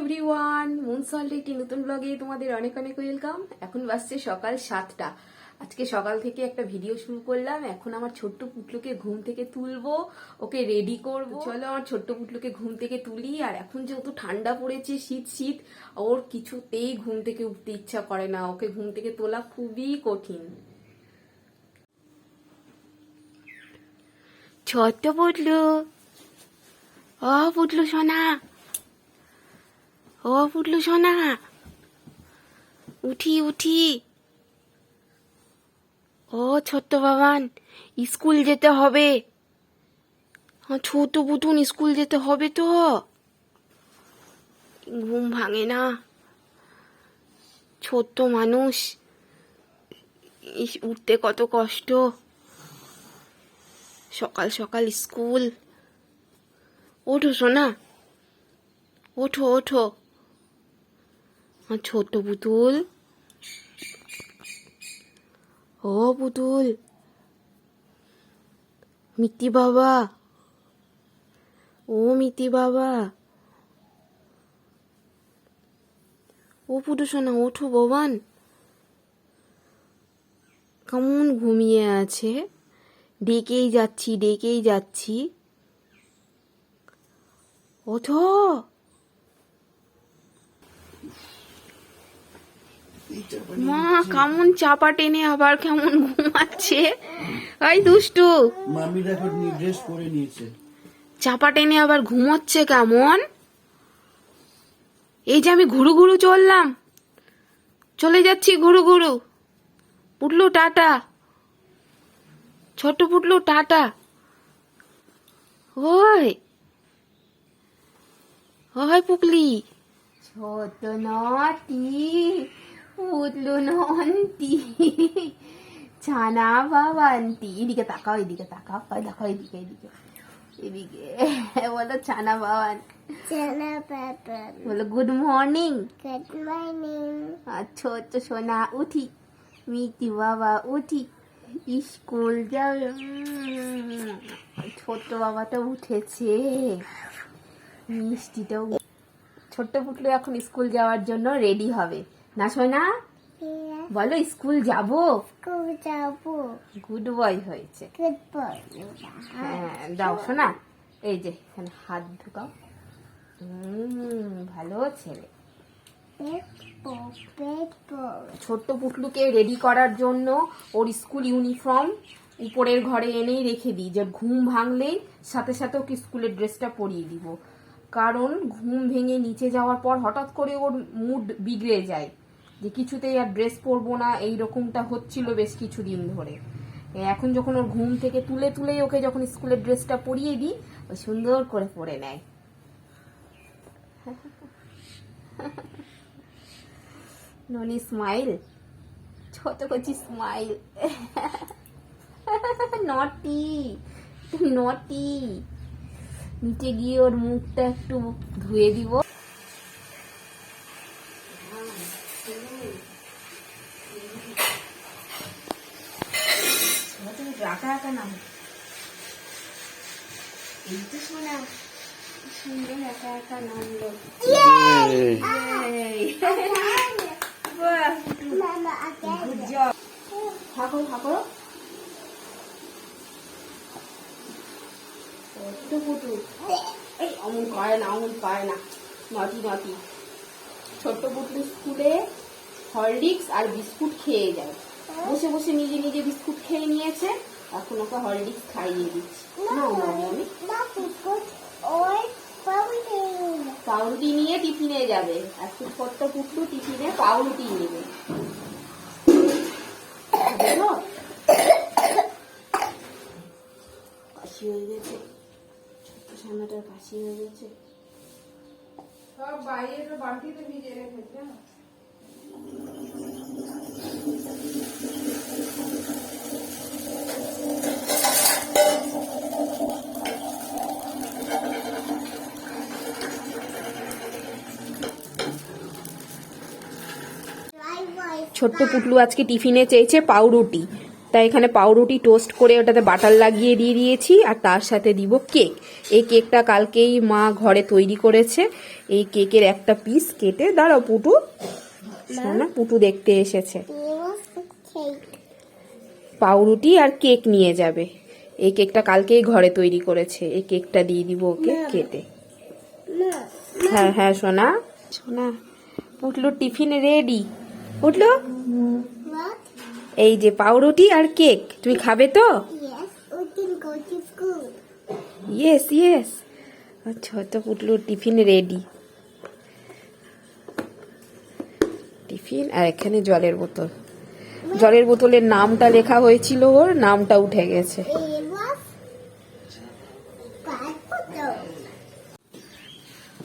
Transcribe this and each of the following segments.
Everyone মুনসল্ট একটি নতুন ব্লগে তোমাদের অনেক অনেক ওয়েলকাম এখন বাসছে সকাল সাতটা। আজকে সকাল থেকে একটা ভিডিও শুরু করলাম। এখন আমার ছোট্ট পুটলুকে ঘুম থেকে তুলবো ওকে রেডি করব। চলো আমার ছোট্ট পুটলুকে ঘুম থেকে তুলি আর এখন যেহেতু ঠান্ডা পড়েছে শীত শীত ওর কিছুতেই ঘুম থেকে উঠতে ইচ্ছা করে না। ওকে ঘুম থেকে তোলা খুবই কঠিন। ছোট্ট পুটলু। ও পুটলু সোনা। ও পুটলু সোনা। উঠি উঠি। ও ছোট্ট বাবান স্কুল যেতে হবে। ছোট পুতুন স্কুল যেতে হবে তো। ঘুম ভাঙে না। ছোট্ট মানুষ উঠতে কত কষ্ট। সকাল সকাল স্কুল। ওঠো সোনা। ওঠো ওঠো। আমার ছোট্ট পুতুল। ও পুতুল। মিতি বাবা। ও মিতি বাবা। ও পুটু সোনা, ওঠো বাবান কেমন ঘুমিয়ে আছে। ডেকেই যাচ্ছি ডেকেই যাচ্ছি। ওঠো। মা কেমন চাপা টেনে আবার কেমন ঘুমাচ্ছে? ওই দুষ্টু। মামি দেখো ড্রেস পরে নিয়েছে। চাপা টেনে আবার ঘুমোচ্ছে কেমন? এই যে আমি ঘুরু ঘুরু চললাম। চলে যাচ্ছি ঘুরু ঘুরু। পুটলু টাটা। ছোট পুটলু টাটা। ওই। ওই পুকলি ছোট নটি। পুতলু নন্টি ছানা বাবান্তি এদিকে তাকাও এদিকে তাকাও ওই দেখো এদিকে এদিকে এদিকে বলো ছানা বাবান Hello, Peppa. বলো গুড মর্নিং Good morning. আর ছোট সোনা উঠি মিটি বাবা উঠি স্কুল যাবে ছোট্ট বাবাটা উঠেছে মিষ্টিটাও ছোট্ট পুটলু এখন স্কুল যাওয়ার জন্য রেডি হবে না সোনা? বলো স্কুল যাব? Good job. গুড বয় হয়েছে। Good boy. হ্যাঁ দাও শোনা এই যে এখানে হাত ঢুকাও। হুম ভালো ছেলে. ছোট্ট পুটলুকে রেডি করার জন্য ওর স্কুল ইউনিফর্ম উপরের ঘরে এনেই রেখে দিই। যে ঘুম ভাঙলেই সাথে সাথে ওকে স্কুলের ড্রেসটা পরিয়ে দিব। কারণ ঘুম ভেঙে নিচে যাওয়ার পর হঠাৎ করে ওর মুড বিগড়ে যায়। যে কিছুতেই আর ড্রেস পরবো না, এই রকমটা হচ্ছিল বেশ কিছুদিন ধরে। এখন যখন ওর ঘুম থেকে তুলে তুলেই ওকে যখন স্কুলের ড্রেসটা পরিয়ে দিই, ও সুন্দর করে পরে নেয়। ননি স্মাইল ছোট করছি স্মাইল নটি নটি নিচে গিয়ে ওর মুখটা একটু ধুয়ে দিব রাখা রাখা না এই তো শোনা কি সুন্দর একা একা নামলো Yay! বাহ Mama, again. গুড জব থাকো থাকো কত পুটু এই অমন করে না অমন করে না নটি নটি ছোট্ট পুটু স্কুলে হরলিক্স আর বিস্কুট খেয়ে যায় বসে বসে নিজে নিজে বিস্কুট খেয়ে নিয়েছে এখন ওকে হরলিক্স খাইয়ে দিচ্ছি না আমি পাউরুটি নিয়ে টিফিনে যাবে। এখন ছোট্ট পুটলু টিফিনে পাউরুটি নেবে? কাশি হয়ে গেছে। কাশি হয়ে গেছে। সব বাইরের বালতিতে ভিজে রেখেছে। ছোট্ট পুটলু আজকে টিফিনে চেয়েছে পাউরুটি। তাই এখানে পাউরুটি টোস্ট করে ওটাতে বাটার লাগিয়ে দিয়ে দিয়েছি আর তার সাথে দিব কেক এই কেকটা কালকেই মা ঘরে তৈরি করেছে। এই কেকের একটা পিস কেটে দাঁড়াও পুটু। না পুটু দেখতে এসেছে. পাউরুটি আর কেক নিয়ে যাবে। এই কেকটা কালকেই ঘরে তৈরি করেছে। এই কেকটা দিয়ে দিব ওকে কেটে। হ্যাঁ হ্যাঁ সোনা সোনা পুটলুর টিফিন রেডি উঠল? এই যে পাউরুটি আর কেক, তুমি খাবে তো. ইয়েস ইয়েস আচ্ছা তো পুটলু টিফিন রেডি টিফিন আর এখানে জলের বোতল। জলের বোতলের নামটা লেখা হয়েছিল ওর, নামটা উঠে গেছে.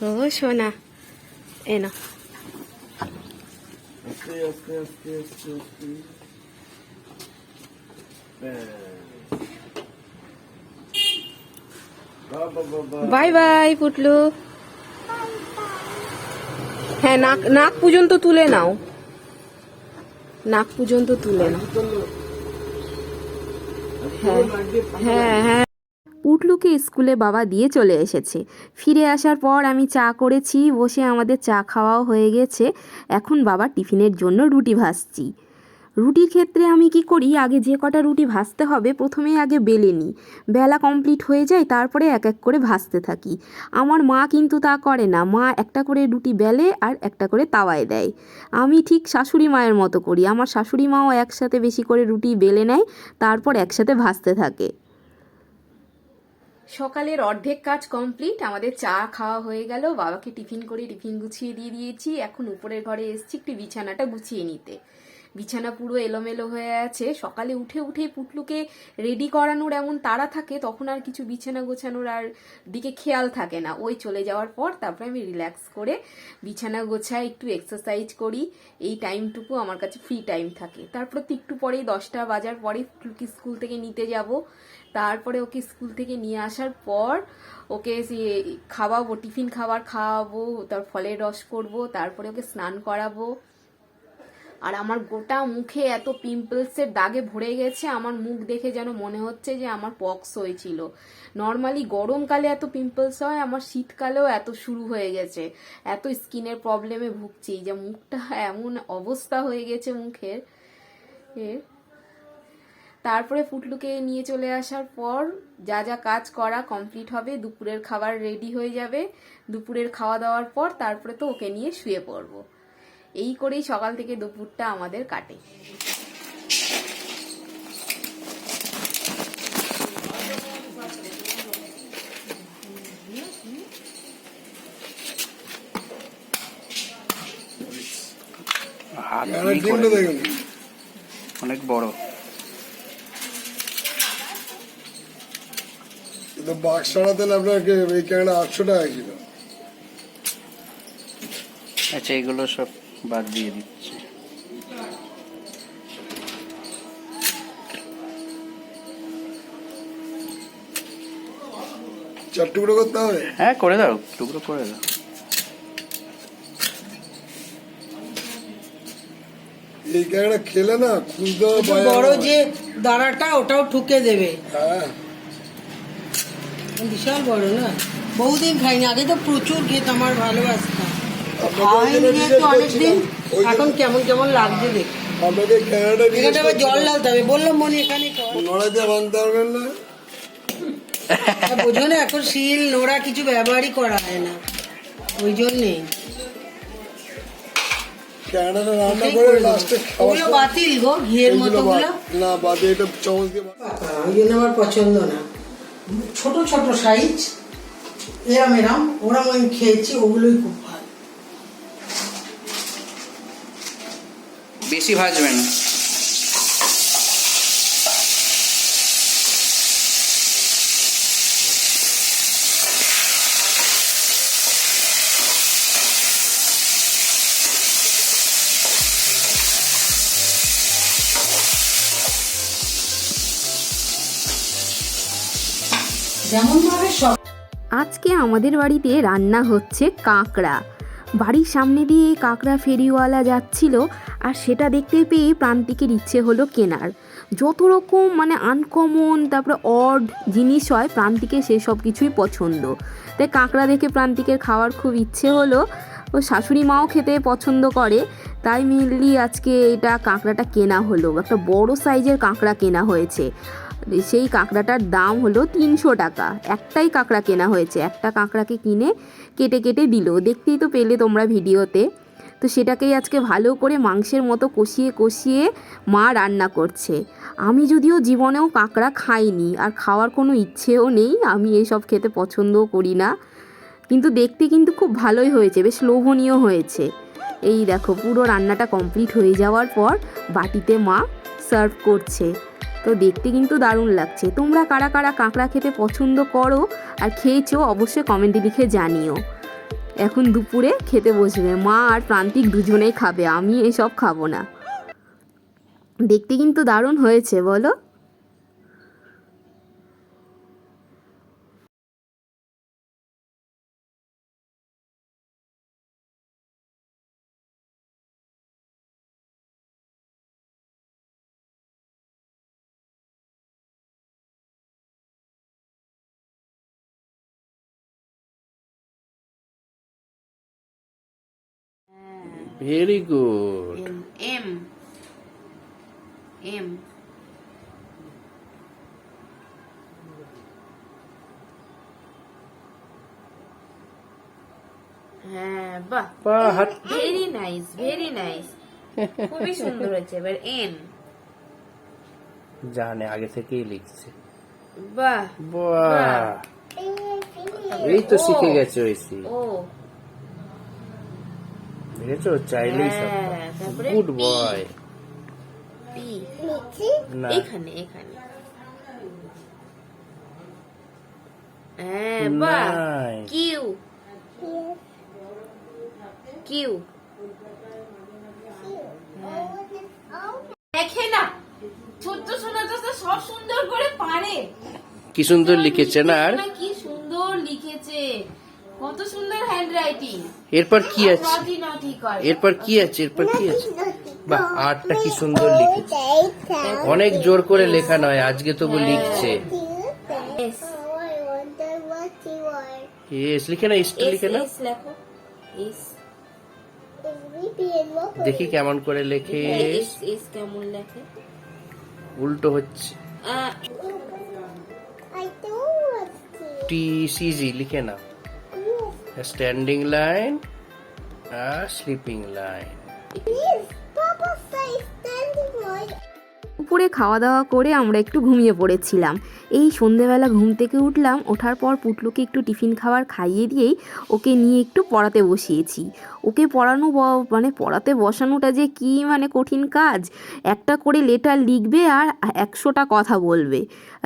ও, সোনা। এ না আস্তে আস্তে আস্তে আস্তে আস্তে। বাই বাই পুটলু হ্যাঁ নাক নাক পর্যন্ত তুলে নাও। নাক পর্যন্ত তুলে নাও। হ্যাঁ হ্যাঁ। পুটলুকে স্কুলে বাবা দিয়ে চলে এসেছে। ফিরে আসার পর আমি চা করেছি, বসে আমাদের চা খাওয়াও হয়ে গেছে। এখন বাবা টিফিনের জন্য রুটি ভাজছি। রুটির ক্ষেত্রে আমি কি করি, আগে যে কটা রুটি ভাজতে হবে প্রথমে আগে বেলে নিই। বেলা কমপ্লিট হয়ে যায়, তারপরে এক এক করে ভাজতে থাকি। আমার মা কিন্তু তা করে না, মা একটা করে রুটি বেলে আর একটা করে তাওয়ায় দেয়। আমি ঠিক শাশুড়ি মায়ের মতো করি, আমার শাশুড়ি মাও একসাথে বেশি করে রুটি বেলে নেয়, তারপর একসাথে ভাজতে থাকে। সকালের অর্ধেক কাজ কমপ্লিট, আমাদের চা খাওয়া হয়ে গেল, বাবাকে টিফিন করে টিফিন গুছিয়ে দিয়ে দিয়েছি, এখন উপরের ঘরে এসছি একটু বিছানাটা গুছিয়ে নিতে। বিছানা পুরো এলোমেলো হয়ে আছে। সকালে উঠে উঠে পুটলুকে রেডি করানোর এমন তাড়া থাকে, তখন আর কিছু বিছানা গোছানোর আর দিকে খেয়াল থাকে না। ওই চলে যাওয়ার পর তারপরে আমি রিল্যাক্স করে বিছানা গোছায় একটু এক্সারসাইজ করি। এই টাইমটুকু আমার কাছে ফ্রি টাইম থাকে। তারপর একটু পরেই দশটা বাজার পরে পুটলুকে স্কুল থেকে নিতে যাব। তারপরে ওকে স্কুল থেকে নিয়ে আসার পর ওকে খাওয়াবো, টিফিন খাবার খাওয়াবো, তার ফলের রস করব, তারপরে ওকে স্নান করাবো। আর আমার গোটা মুখে এত পিম্পলসের দাগে ভরে গেছে, আমার মুখ দেখে যেন মনে হচ্ছে যে আমার পক্স হয়েছিল। নর্মালি গরমকালে এত পিম্পলস হয়, আমার শীতকালেও এত শুরু হয়ে গেছে। এত স্কিনের প্রবলেমে ভুগছি যে মুখটা এমন অবস্থা হয়ে গেছে মুখের। এর তারপরে ফুটলুকে নিয়ে চলে আসার পর যা যা কাজ করা কমপ্লিট হবে, দুপুরের খাবার রেডি হয়ে যাবে। দুপুরের খাওয়া দাওয়ার পর তারপরে তো ওকে নিয়ে শুয়ে পড়ব। এই করেই সকাল থেকে দুপুরটা আমাদের কাটে। অনেক বড়। বাক্স আপনাকে এই ক্যামেরা আটশো টাকা ছিল আচ্ছা এগুলো সব বাদ দিয়ে দিচ্ছি। চার টুকরো করতে হবে? হ্যাঁ করে দাও টুকরো করে দাও। এই খেলে না হবে বড় যে দাঁড়াটা ওটাও ঠুকে দেবে। হ্যাঁ। বিশাল বড় না? বহুদিন খাইনি আগে তো প্রচুর খেতাম আমার ভালোবাসতাম। অনেকদিন। এখন কেমন কেমন লাগছে দেখ। আপনাকে ক্যামেরাটা এখানে আবার জল ঢালতে হবে। বললাম মনে এখানে কর। নড়া পারবেন না। বোঝো না এখন শিল নোড়া কিছু ব্যবহারই করা হয় না। ওই জন্যে। ক্যামেরাটা রান্না করে করে লাস্টে ওগুলো বাতিল গো ঘিয়ের মতো গুলো না বাদে এটা চামচ দিয়ে ওই জন্য আমার পছন্দ না। ছোট ছোট সাইজ এরম এরম ওরম আমি খেয়েছি ওগুলোই খুব বেশি ভাজবেন। যেমন ভাবে সব আজকে আমাদের বাড়িতে রান্না হচ্ছে কাঁকড়া। বাড়ির সামনে দিয়ে কাঁকড়া ফেরিওয়ালা যাচ্ছিল আর সেটা দেখতে পেয়ে প্রান্তিকের ইচ্ছে হলো কেনার। যত রকম মানে আনকমন তারপরে অড জিনিস হয়, প্রান্তিকের সেসব কিছুই পছন্দ। তাই কাঁকড়া দেখে প্রান্তিকের খাওয়ার খুব ইচ্ছে হলো। ও শাশুড়ি মাও খেতে পছন্দ করে। তাই মেনলি আজকে এটা কাঁকড়াটা কেনা হলো। একটা বড় সাইজের কাঁকড়া কেনা হয়েছে। সেই কাঁকড়াটার দাম হলো তিনশো টাকা। একটাই কাঁকড়া কেনা হয়েছে। একটা কাঁকড়াকে কিনে কেটে কেটে দিল। দেখতেই তো পেলে তোমরা ভিডিওতে। তো সেটাকেই আজকে ভালো করে মাংসের মতো কষিয়ে কষিয়ে মা রান্না করছে। আমি যদিও জীবনেও কাঁকড়া খাইনি আর খাওয়ার কোনো ইচ্ছেও নেই। আমি এসব খেতে পছন্দও করি না। কিন্তু দেখতে কিন্তু খুব ভালোই হয়েছে। বেশ লোভনীয় হয়েছে। এই দেখো, পুরো রান্নাটা কমপ্লিট হয়ে যাওয়ার পর বাটিতে মা সার্ভ করছে। তো দেখতে কিন্তু দারুণ লাগছে। তোমরা কারা কারা কাঁকড়া খেতে পছন্দ করো আর খেয়েছো, অবশ্যই কমেন্টে লিখে জানিও। এখন দুপুরে খেতে বসবে। মা আর প্রান্তিক দুজনেই খাবে, আমি এসব খাব না। দেখতে কিন্তু দারুণ হয়েছে, বলো। ভেরি গুড এম এম হ্যাঁ বাহ। ভেরি নাইস ভেরি নাইস খুবই সুন্দর হয়েছে এবার এম জানে আগে থেকেই লিখছে। বাহ বাহ। এই তো শিখে গেছে ঐসি ও। দেখেছ চাইলেই হ্যাঁ গুড বয় এখানে এখানে। হ্যাঁ বাহ কিউ। কিউ। দেখে না। ছোট্ট সোনা তো সব সুন্দর করে পারে। কি সুন্দর লিখেছে না না কি সুন্দর লিখেছে। কত সুন্দর হ্যান্ড রাইটিং এরপর কি আছে? এরপর কি আছে? এরপর কি আছে? বাহ আর্টটা কি সুন্দর লিখেছে। অনেক জোর করে লেখা নয় আজকে তবু লিখছে। এস লিখে না ইস্ট লিখে না দেখি কেমন করে লেখে। কেমন লেখে। উল্টো হচ্ছে। টি সিজি লিখে না standing line, a sleeping line. দুপুরে খাওয়া দাওয়া করে আমরা একটু ঘুমিয়ে পড়েছিলাম। এই সন্ধেবেলা ঘুম থেকে উঠলাম, ওঠার পর পুটলুকে একটু টিফিন খাবার খাইয়ে দিয়েই ওকে নিয়ে একটু পড়াতে বসিয়েছি। ওকে পড়ানো মানে পড়াতে বসানোটা যে কি মানে কঠিন কাজ? একটা করে লেটার লিখবে আর একশোটা কথা বলবে।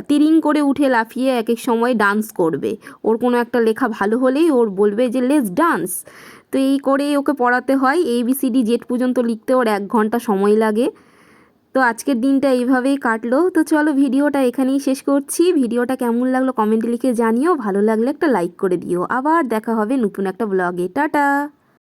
তিরিং করে উঠে লাফিয়ে এক এক সময় ডান্স করবে। ওর কোনো একটা লেখা ভালো হলেই ওর বলবে যে, লেস ডান্স। তো এই করে ওকে পড়াতে হয়। এবিসিডি জেট পর্যন্ত লিখতে ওর এক ঘণ্টা সময় লাগে। তো আজকের দিনটা এইভাবেই কাটলো। তো চলো ভিডিওটা এখানেই শেষ করছি। ভিডিওটা কেমন লাগল কমেন্টে লিখে জানিও। ভালো লাগলে একটা লাইক করে দিও। আবার দেখা হবে নতুন একটা ব্লগে। টাটা!